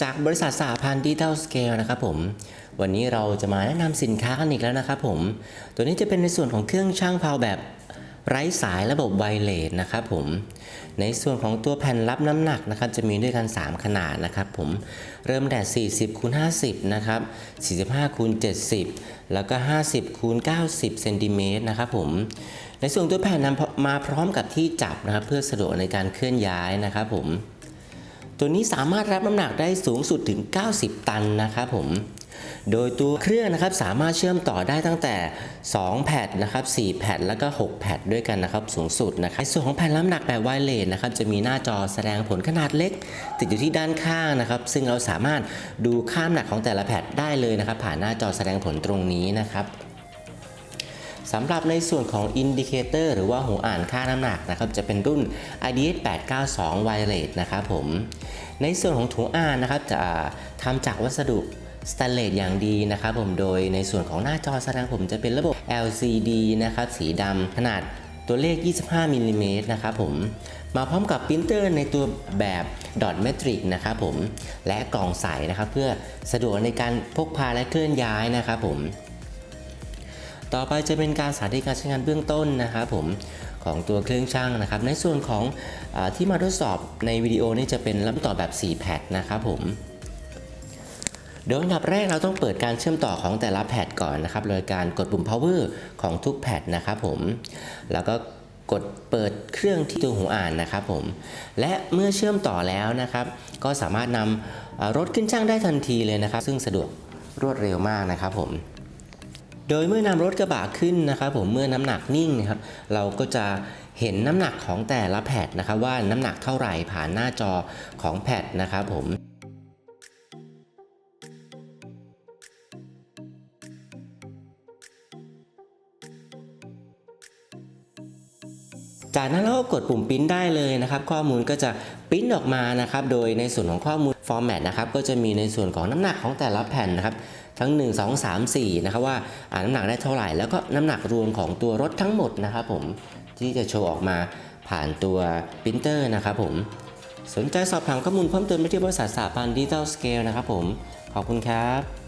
จากบริษัทสหพันธ์ดิจิทัลสเกลนะครับผม วันนี้เราจะมาแนะนำสินค้ากันอีกแล้วนะครับผม ตัวนี้จะเป็นในส่วนของเครื่องช่างเพาแบบไร้สายระบบไวเลสนะครับผม ในส่วนของตัวแผ่นรับน้ำหนักนะครับจะมีด้วยกัน 3 ขนาดนะครับผมเริ่มแต่40คูณ50นะครับ45คูณ70 แล้วก็ 50คูณ90เซนติเมตรนะครับผมในส่วนตัวแผ่นนำมาพร้อมกับที่จับนะครับเพื่อสะดวกในการเคลื่อนย้ายนะครับผม ตัวนี้สามารถรับน้ำหนักได้สูงสุดถึง 90 ตันนะครับผมโดยตัวเครื่องนะครับสามารถเชื่อมต่อได้ตั้งแต่ 2แพดนนะครับ 4แพดแล้วก็ 6แพดด้วยกันนะครับ สูงสุดนะครับในส่วนของแผ่นรับน้ำหนักแบบไวเลสนะครับจะมีหน้าจอแสดงผลขนาดเล็ก ติดอยู่ที่ด้านข้างนะครับ ซึ่งเราสามารถดูค่าน้ำหนักของแต่ละแพดได้เลยนะครับ ผ่านหน้าจอแสดงผลตรงนี้นะครับ สำหรับในส่วนของอินดิเคเตอร์หรือว่าหูอ่านค่าน้ำหนักนะครับจะเป็นรุ่น IDS 892 Wireless นะครับผม ในส่วนของถุงอ่านนะครับจะทำจากวัสดุสแตนเลสอย่างดีนะครับผมโดยในส่วนของหน้าจอแสดงผมจะเป็นระบบ LCD นะครับสีดำขนาดตัวเลข 25มิลลิเมตรนะครับผม มาพร้อมกับปรินเตอร์ในตัวแบบดอทเมตริกนะครับผม และกล่องใสนะครับเพื่อสะดวกในการพกพาและเคลื่อนย้ายนะครับผม ต่อไปจะเป็นการสาธิตการใช้งานเบื้องต้นนะครับผมของตัวเครื่องช่างนะครับ ในส่วนของอที่มาทดสอบในวิดีโอนี่จะเป็นลำต่อแบบ 4 แพดนะครับผมโดยอันดับแรกเราต้องเปิดการเชื่อมต่อของแต่ละแพดก่อนนะครับ โดยการกดปุ่ม power ของทุกแพดนะครับผม แล้วก็กดเปิดเครื่องที่ตัวหูอ่านนะครับผม และเมื่อเชื่อมต่อแล้วนะครับ ก็สามารถนำรถขึ้นช่างได้ทันทีเลยนะครับ ซึ่งสะดวกรวดเร็วมากนะครับผม โดยเมื่อนำรถกระบะขึ้นนะครับผมเมื่อน้ำหนักนิ่งนะครับเราก็จะเห็นน้ำหนักของแต่ละแพดนะครับว่าน้ำหนักเท่าไหร่ผ่านหน้าจอของแพดนะครับผม จากนั้นเราก็กดปุ่มปริ้นได้เลยนะครับ ข้อมูลก็จะปริ้นออกมานะครับ โดยในส่วนของข้อมูลฟอร์แมตนะครับก็จะมีในส่วนของน้ำหนักของแต่ละแผ่นนะครับทั้ง 1 2 3 4 นะครับว่าอ่าน้ำหนักได้เท่าไหร่ แล้วก็น้ำหนักรวมของตัวรถทั้งหมดนะครับผมที่จะโชว์ออกมาผ่านตัวปรินเตอร์นะครับผมสนใจสอบถามข้อมูลเพิ่มเติมได้ที่บริษัทสาพันดิจิทัลสเกลนะครับผม ขอบคุณครับ